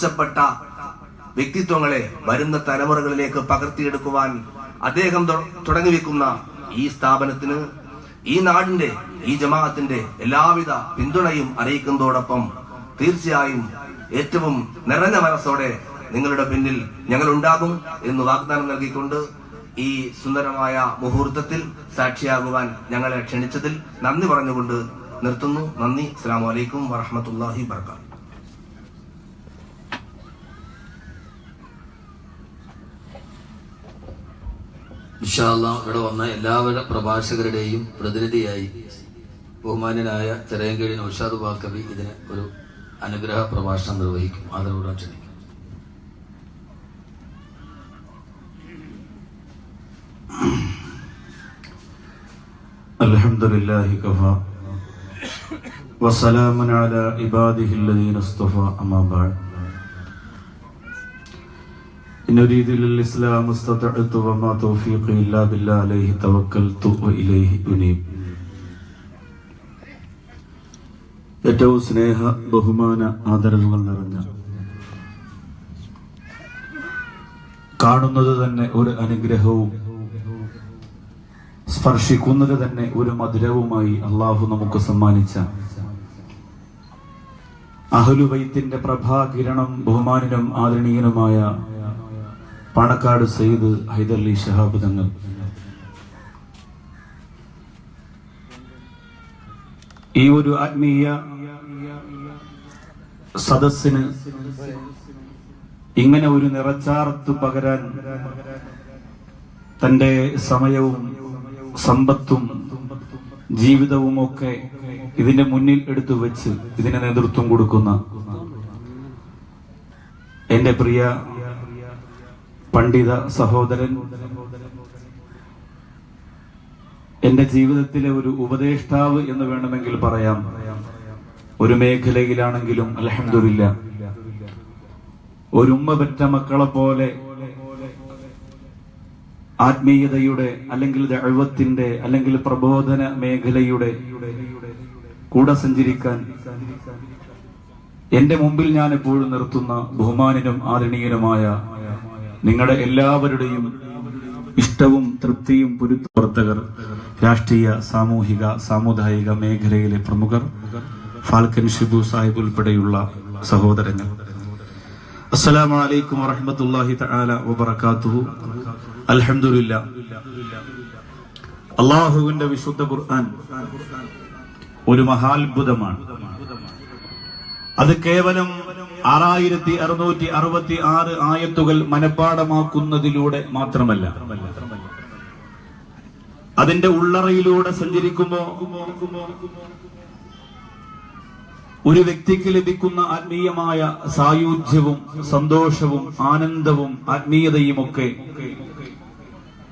മെച്ചപ്പെട്ട വ്യക്തിത്വങ്ങളെ വരുന്ന തലമുറകളിലേക്ക് പകർത്തിയെടുക്കുവാൻ അദ്ദേഹം തുടങ്ങി വെക്കുന്ന ഈ സ്ഥാപനത്തിന് ഈ നാടിന്റെ ഈ ജമാഅത്തിന്റെ എല്ലാവിധ പിന്തുണയും അറിയിക്കുന്നതോടൊപ്പം തീർച്ചയായും ഏറ്റവും നിറഞ്ഞ മനസ്സോടെ നിങ്ങളുടെ പിന്നിൽ ഞങ്ങൾ ഉണ്ടാകും എന്ന് വാഗ്ദാനം നൽകിക്കൊണ്ട് ഈ സുന്ദരമായ മുഹൂർത്തത്തിൽ സാക്ഷിയാകുവാൻ ഞങ്ങളെ ക്ഷണിച്ചതിൽ നന്ദി പറഞ്ഞുകൊണ്ട് നിർത്തുന്നു. നന്ദി. അസ്സാം വലൈക്കും വറഹമത്തല്ലാഹി വർക്കാത്തു ഇഷാല്ല ഇവിടെ വന്ന എല്ലാവരുടെ പ്രഭാഷകരുടെയും പ്രതിനിധിയായി ബഹുമാന്യനായ ചിറയൻകീഴി നൌഷാദ് ബാക്കബി ഇതിന് ഒരു അനുഗ്രഹ പ്രഭാഷണം നിർവഹിക്കും. ആദരവോടെ ക്ഷണിക്കും الحمد لله كفى وسلام على عباده الذين اصطفى أما بعد إن أريد للإسلام استطعت وما توفيقي إلا بالله عليه توكلت وإليه أنيب ഏറ്റവും സ്നേഹ ബഹുമാന ആദരവുകൾ നിറഞ്ഞ കാണുന്നത് തന്നെ ഒരു അനുഗ്രഹവും സ്പർശിക്കുന്നത് തന്നെ ഒരു മധുരവുമായി അള്ളാഹു നമുക്ക് സമ്മാനിച്ച അഹലുവൈത്തിന്റെ പ്രഭാകിരണം ബഹുമാനിനും ആദരണീയനുമായ പാണക്കാട് സയ്യിദ് ഹൈദർലി ഷഹാബ് തങ്ങൾ. ഈ ഒരു ആത്മീയ സദസ്സിന് ഇങ്ങനെ ഒരു നിറച്ചാർത്ത് പകരാൻ തന്റെ സമയവും സമ്പത്തും ജീവിതവും ഒക്കെ ഇതിന്റെ മുന്നിൽ എടുത്തു വെച്ച് ഇതിന് നേതൃത്വം കൊടുക്കുന്ന എന്റെ പ്രിയ പണ്ഡിത സഹോദരൻ എന്റെ ജീവിതത്തിലെ ഒരു ഉപദേഷ്ടാവ് എന്ന് വേണമെങ്കിൽ പറയാം. ഒരു മേഖലയിലാണെങ്കിലും അലഹമില്ല ഒരുമ്മ പെറ്റ മക്കളെ പോലെ ആത്മീയതയുടെ അല്ലെങ്കിൽ ദൈവത്തിന്റെ അല്ലെങ്കിൽ പ്രബോധന മേഖലയുടെ കൂടെ സഞ്ചരിക്കാൻ എന്റെ മുമ്പിൽ ഞാൻ എപ്പോഴും നിർത്തുന്ന ബഹുമാനിനും ആദരണീയനുമായ നിങ്ങളുടെ എല്ലാവരുടെയും ഇഷ്ടവും തൃപ്തിയും പുരുത്തവർത്തകർ രാഷ്ട്രീയ സാമൂഹിക സാമുദായിക മേഖലയിലെ പ്രമുഖർ ഫാൽക്കൻ ഷിബു സാഹിബ് ഉൾപ്പെടെയുള്ള സഹോദരങ്ങൾ. അസ്സലാമു അലൈക്കും വറഹ്മത്തുള്ളാഹി തആല വബറകാതുഹു. അൽഹംദുലില്ല. അള്ളാഹുവിന്റെ വിശുദ്ധ ഖുർആൻ ഒരു മഹാത്ഭുതമാണ്. അത് കേവലം ആറായിരത്തി അറുന്നൂറ്റി അറുപത്തി ആറ് ആയത്തുകൾ മനഃപ്പാടമാക്കുന്നതിലൂടെ മാത്രമല്ല. അതിന്റെ ഉള്ളറയിലൂടെ സഞ്ചരിക്കുമ്പോ ഒരു വ്യക്തിക്ക് ലഭിക്കുന്ന ആത്മീയമായ സായുജ്യവും സന്തോഷവും ആനന്ദവും ആത്മീയതയും ഒക്കെ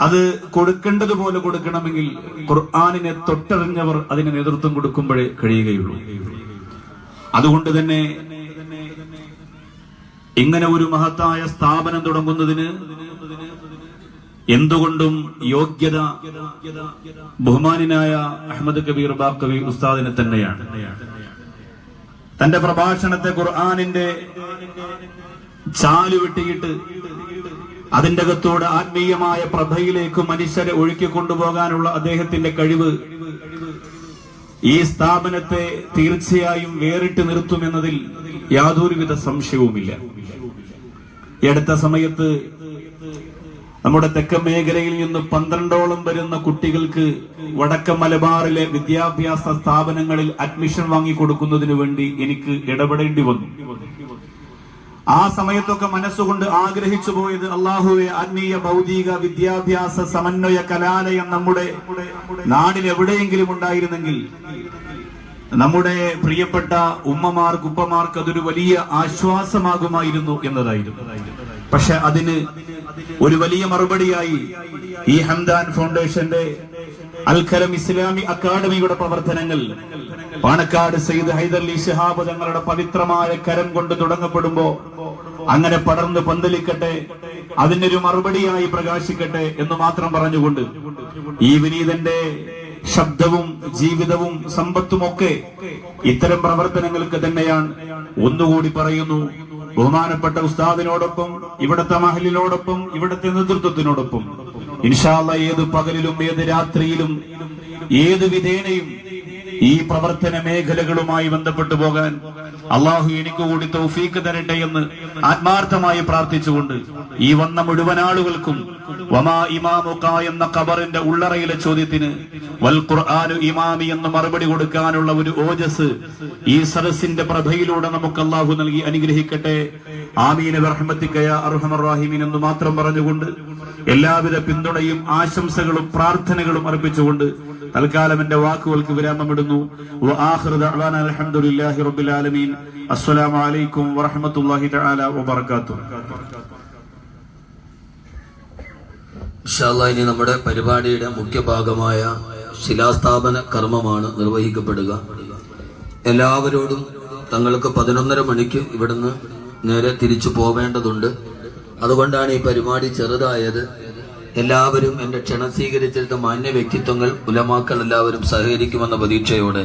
അത് കൊടുക്കേണ്ടതുപോലെ കൊടുക്കണമെങ്കിൽ ഖുർആാനിനെ തൊട്ടറിഞ്ഞവർ അതിന് നേതൃത്വം കൊടുക്കുമ്പോഴേ കഴിയുകയുള്ളൂ. അതുകൊണ്ട് തന്നെ ഇങ്ങനെ ഒരു മഹത്തായ സ്ഥാപനം തുടങ്ങുന്നതിന് എന്തുകൊണ്ടും യോഗ്യത ബഹുമാനായ അഹമ്മദ് കബീർ ബാക്കവി ഉസ്താദിനെ തന്നെയാണ്. തന്റെ പ്രഭാഷണത്തെ ഖുർആാനിന്റെ ചാലു വെട്ടിയിട്ട് അതിന്റെ അകത്തോട് ആത്മീയമായ പ്രഭയിലേക്ക് മനുഷ്യരെ ഒഴുക്കി കൊണ്ടുപോകാനുള്ള അദ്ദേഹത്തിന്റെ കഴിവ് ഈ സ്ഥാപനത്തെ തീർച്ചയായും വേറിട്ട് നിർത്തുമെന്നതിൽ യാതൊരുവിധ സംശയവുമില്ല. ഈ അടുത്ത സമയത്ത് നമ്മുടെ തെക്കൻ മേഖലയിൽ നിന്ന് പന്ത്രണ്ടോളം വരുന്ന കുട്ടികൾക്ക് വടക്ക മലബാറിലെ വിദ്യാഭ്യാസ സ്ഥാപനങ്ങളിൽ അഡ്മിഷൻ വാങ്ങിക്കൊടുക്കുന്നതിന് വേണ്ടി എനിക്ക് ഇടപെടേണ്ടി വന്നു. ആ സമയത്തൊക്കെ മനസ്സുകൊണ്ട് ആഗ്രഹിച്ചു പോയത് അള്ളാഹുവെ ആത്മീയ ഭൗതിക വിദ്യാഭ്യാസ സമന്വയ കലാലയം നമ്മുടെ നാടിൽ എവിടെയെങ്കിലും ഉണ്ടായിരുന്നെങ്കിൽ നമ്മുടെ പ്രിയപ്പെട്ട ഉമ്മമാർ ഉപ്പമാർക്ക് അതൊരു വലിയ ആശ്വാസമാകുമായിരുന്നു എന്നതായിരുന്നു. പക്ഷെ അതിന് ഒരു വലിയ മറുപടിയായി ഈ ഹംദാൻ ഫൗണ്ടേഷന്റെ അൽഖലം ഇസ്ലാമി അക്കാദമിയുടെ പ്രവർത്തനങ്ങൾ പാണക്കാട് സയ്യിദ് ഹൈദർലി ശിഹാബ് തങ്ങളുടെ പവിത്രമായ കരം കൊണ്ട് തുടങ്ങപ്പെടുമ്പോ അങ്ങനെ പടർന്ന് പന്തലിക്കട്ടെ അതിനൊരു മറുപടിയായി പ്രകാശിക്കട്ടെ എന്ന് മാത്രം പറഞ്ഞുകൊണ്ട് ഈ വിനീതന്റെ ശബ്ദവും ജീവിതവും സമ്പത്തും ഒക്കെ ഇത്തരം പ്രവർത്തനങ്ങൾക്ക് തന്നെയാണ്. ഒന്നുകൂടി പറയുന്നു ബഹുമാനപ്പെട്ട ഉസ്താദിനോടൊപ്പം ഇവിടുത്തെ മഹലിനോടൊപ്പം ഇവിടുത്തെ നേതൃത്വത്തിനോടൊപ്പം. ഇൻഷാല്ല ഏത് പകലിലും ഏത് രാത്രിയിലും ഏത് വിധേനയും ഈ പ്രവർത്തന മേഖലകളുമായി ബന്ധപ്പെട്ടു പോകാൻ അള്ളാഹു എനിക്ക് കൂടി തൗഫീക്ക് തരട്ടെ എന്ന് ആത്മാർത്ഥമായി പ്രാർത്ഥിച്ചുകൊണ്ട് ഈ വന്ന മുഴുവൻ ആളുകൾക്കും വമാ ഇമാമുക എന്ന കബറിന്റെ ഉള്ളറയിലെ ചോദ്യത്തിന് വൽ ഖുർആാനു ഇമാമി എന്ന് മറുപടി കൊടുക്കാനുള്ള ഒരു ഓജസ് ഈ സദസ്സിന്റെ പ്രഭയിലൂടെ നമുക്ക് അള്ളാഹു നൽകി അനുഗ്രഹിക്കട്ടെ. ആമീന റഹ്മത്തിക്കയ അർഹമറാഹിമീൻ എന്ന് മാത്രം പറഞ്ഞുകൊണ്ട് എല്ലാവിധ പിന്തുണയും ആശംസകളും പ്രാർത്ഥനകളും അർപ്പിച്ചുകൊണ്ട് തൽക്കാലം എന്റെ വാക്കുകൾക്ക് വിരാമമിടുന്നു. തആല ഇനി നമ്മുടെ പരിപാടിയുടെ മുഖ്യ ഭാഗമായ ശിലാസ്ഥാപന കർമ്മമാണ് നിർവഹിക്കപ്പെടുക. എല്ലാവരോടും തങ്ങൾക്ക് പതിനൊന്നര മണിക്ക് ഇവിടുന്ന് നേരെ തിരിച്ചു പോവേണ്ടതുണ്ട്. അതുകൊണ്ടാണ് ഈ പരിപാടി ചെറുതായത്. എല്ലാവരും എന്റെ ക്ഷണം സ്വീകരിച്ചെടുത്ത മാന്യ വ്യക്തിത്വങ്ങൾ ഉലമാക്കൾ എല്ലാവരും സഹകരിക്കുമെന്ന പ്രതീക്ഷയോടെ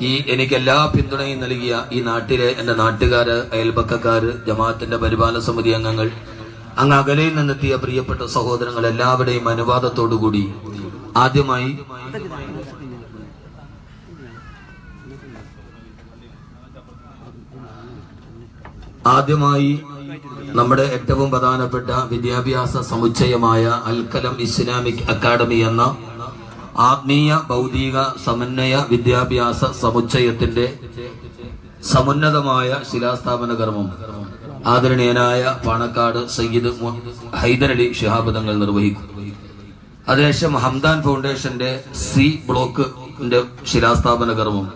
ഈ എനിക്ക് എല്ലാ പിന്തുണയും നൽകിയ ഈ നാട്ടിലെ എന്റെ നാട്ടുകാര് അയൽപക്കക്കാര് ജമാഅത്തിന്റെ പരിപാലന സമിതി അംഗങ്ങൾ അങ്ങ് അകലയിൽ നിന്നെത്തിയ പ്രിയപ്പെട്ട സഹോദരങ്ങൾ എല്ലാവരുടെയും അനുവാദത്തോടുകൂടി ആദ്യമായി ആദ്യമായി നമ്മുടെ ഏറ്റവും പ്രധാനപ്പെട്ട വിദ്യാഭ്യാസ സമുച്ചയമായ അൽക്കലം ഇസ്ലാമിക് അക്കാദമി എന്ന ആത്മീയ ഭൗതിക സമന്വയ വിദ്യാഭ്യാസ സമുച്ചയത്തിന്റെ സമുന്നതമായ ശിലാസ്ഥാപന കർമ്മം ആദരണീയനായ പാണക്കാട് സയ്യിദ് ഹൈദരലി ഷിഹാബ് തങ്ങൾ നിർവഹിക്കും. അതിനുശേഷം ഹംദാൻ ഫൗണ്ടേഷന്റെ സി ബ്ലോക്കിന്റെ ശിലാസ്ഥാപന കർമ്മം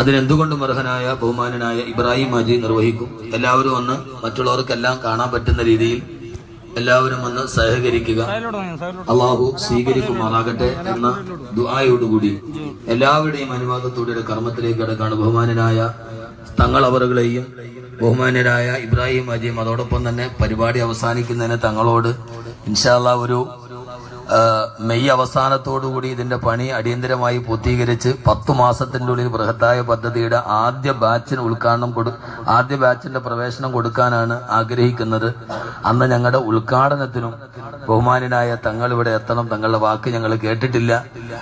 അതിനെന്തുകൊണ്ടും അർഹനായ ബഹുമാനനായ ഇബ്രാഹിം മാജി നിർവഹിക്കും. എല്ലാവരും ഒന്ന് മറ്റുള്ളവർക്കെല്ലാം കാണാൻ പറ്റുന്ന രീതിയിൽ എല്ലാവരും ഒന്ന് സഹകരിക്കുക. അള്ളാഹു സ്വീകരിക്കുമാറാകട്ടെ എന്ന ദുആയോടുകൂടി എല്ലാവരുടെയും അനുവാദത്തോടെ കർമ്മത്തിലേക്ക് കടക്കാണ് ബഹുമാനനായ തങ്ങൾ അവറുകളെയും ബഹുമാനരായ ഇബ്രാഹിം മാജിയും. അതോടൊപ്പം തന്നെ പരിപാടി അവസാനിക്കുന്നതിന് തങ്ങളോട് ഇൻഷാല്ല ഒരു മെയ് അവസാനത്തോടുകൂടി ഇതിന്റെ പണി അടിയന്തരമായി പൂർത്തീകരിച്ച് പത്തു മാസത്തിന്റെ ഉള്ളിൽ ബൃഹത്തായ പദ്ധതിയുടെ ആദ്യ ബാച്ചിന് ഉദ്ഘാടനം കൊടു ആദ്യ ബാച്ചിന്റെ പ്രവേശനം കൊടുക്കാനാണ് ആഗ്രഹിക്കുന്നത്. അന്ന് ഞങ്ങളുടെ ഉദ്ഘാടനത്തിനും ബഹുമാനായ തങ്ങൾ ഇവിടെ എത്തണം. തങ്ങളുടെ വാക്ക് ഞങ്ങൾ കേട്ടിട്ടില്ല.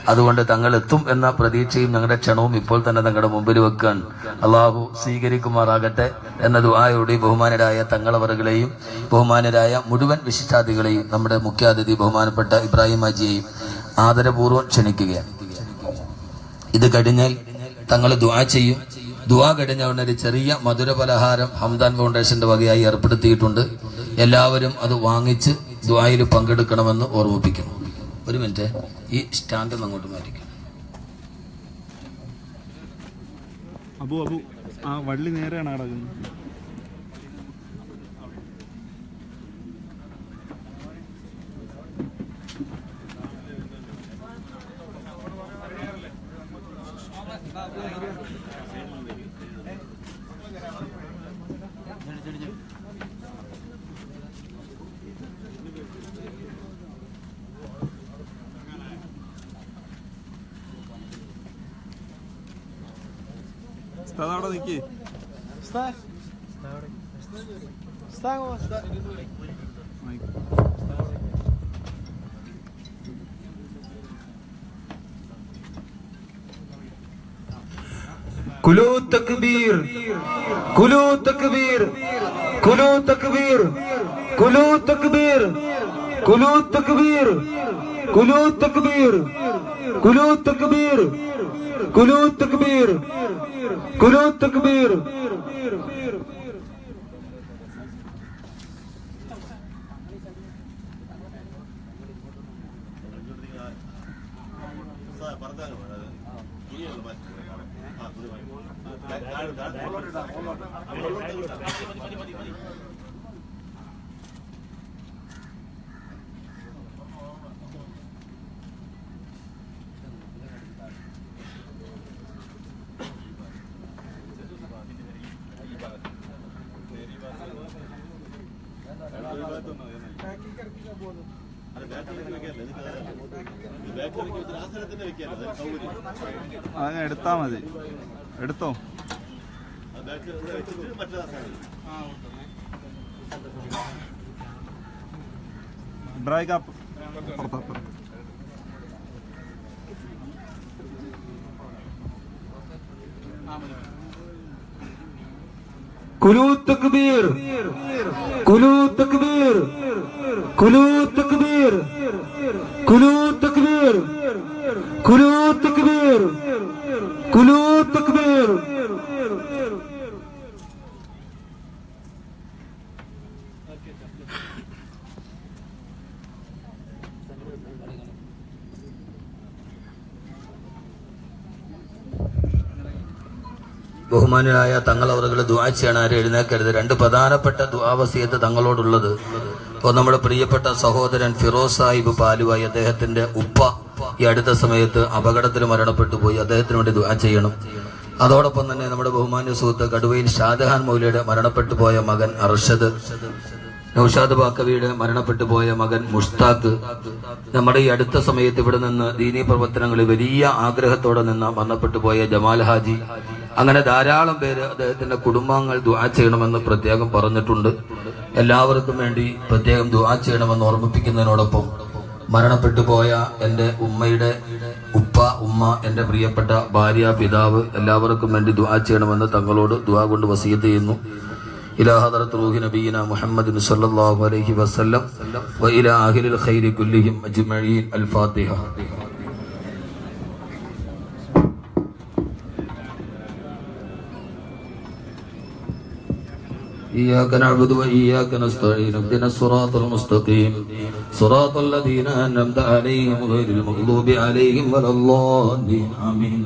അതുകൊണ്ട് തങ്ങൾ എത്തും എന്ന പ്രതീക്ഷയും ഞങ്ങളുടെ ക്ഷണവും ഇപ്പോൾ തന്നെ തങ്ങളുടെ മുമ്പിൽ വെക്കാൻ അള്ളാഹു സ്വീകരിക്കുമാറാകട്ടെ എന്ന ദുആയോടെ ബഹുമാനരായ തങ്ങളവറുകളെയും ബഹുമാനരായ മുഴുവൻ വിശിഷ്ടാതികളെയും നമ്മുടെ മുഖ്യാതിഥി ബഹുമാനപ്പെട്ട ഇബ്രാഹിം അജിയെയും ആദരപൂർവം ക്ഷണിക്കുകയാണ്. ഇത് കഴിഞ്ഞാൽ തങ്ങൾ ദുആ ചെയ്യും. ദുആ കഴിഞ്ഞ ഉടനെ ഒരു ചെറിയ മധുര പലഹാരം ഹംദാൻ ഫൗണ്ടേഷന്റെ വകയായി ഏർപ്പെടുത്തിയിട്ടുണ്ട്. എല്ലാവരും അത് വാങ്ങിച്ച് ദ്വായിൽ പങ്കെടുക്കണമെന്ന് ഓർമ്മിപ്പിക്കുന്നു. ഒരു മിനിറ്റ്. ഈ സ്റ്റാൻഡ് അങ്ങോട്ട് മാറ്റിക്കും. അബു അബു ആ വള്ളി നേരെയാണ് കിടക്കുന്നത് ഉസ്താദ് അവിടെ നിൽക്കേ കുലു തക്ബീർ കുലു തക്ബീർ കുലു തക്ബീർ കുലു തക്ബീർ കുലു തക്ബീർ കുലു തക്ബീർ കുലു തക്ബീർ കുലു തക്ബീർ Kudut Takbir അതിനെ എടുത്താ മതി. എടുത്തോ? ഡ്രൈ കാപ്പ്. കുലൂത്ത് കുലു തക്ബീർ. കുലു തക്ബീർ. കുലു തക്ബീർ. കുലു തക്ബീർ. കുലു തങ്ങൾ അവറുകൾ ദുആ ചെയ്യണം ആരും എഴുന്നേക്കരുത്. രണ്ട് പ്രധാനപ്പെട്ട ദുആവസിയത്ത് തങ്ങളോടുള്ളത്. ഒന്ന് നമ്മുടെ പ്രിയപ്പെട്ട സഹോദരൻ ഫിറോസ് സാഹിബ് പാലുവായി അദ്ദേഹത്തിന്റെ ഉപ്പ ഈ അടുത്ത സമയത്ത് അപകടത്തിൽ മരണപ്പെട്ടു പോയി. അദ്ദേഹത്തിന് വേണ്ടി ദുആ ചെയ്യണം. അതോടൊപ്പം തന്നെ നമ്മുടെ ബഹുമാന്യ സുഹൃത്ത് കടുവയിൽ ഷാജഹാൻ മൗലിയുടെ മരണപ്പെട്ടു പോയ മകൻ അർഷദ്. നൌഷാദ് ബാക്കവിയുടെ മരണപ്പെട്ടു പോയ മകൻ മുഷ്താഖ് നമ്മുടെ ഈ അടുത്ത സമയത്ത് ഇവിടെ നിന്ന് ദീനീ പ്രവർത്തനങ്ങളിൽ വലിയ ആഗ്രഹത്തോടെ നിന്ന് മരണപ്പെട്ടു പോയ ജമാൽ ഹാജി. അങ്ങനെ ധാരാളം പേര് അദ്ദേഹത്തിന്റെ കുടുംബാംഗങ്ങൾ ദുആ ചെയ്യണമെന്ന് പ്രത്യേകം പറഞ്ഞിട്ടുണ്ട്. എല്ലാവർക്കും വേണ്ടി പ്രത്യേകം ദുആ ചെയ്യണമെന്ന് ഓർമ്മിപ്പിക്കുന്നതിനോടൊപ്പം മരണപ്പെട്ടു പോയ എന്റെ ഉമ്മയുടെ ഉപ്പ ഉമ്മ എന്റെ പ്രിയപ്പെട്ട ഭാര്യ പിതാവ് എല്ലാവർക്കും വേണ്ടി ദുആ ചെയ്യണമെന്ന് തങ്ങളോട് ദുആ കൊണ്ട് വസീയത്ത് ചെയ്യുന്നു. إلى حضرة روح نبينا محمد صلى الله عليه وسلم وإلى أهل الخير كلهم أجمعين الفاتحة إياك نعبد وإياك نستعين اهدنا الصراط المستقيم صراط الذين أنعمت عليهم غير المغضوب عليهم ولا الضالين آمين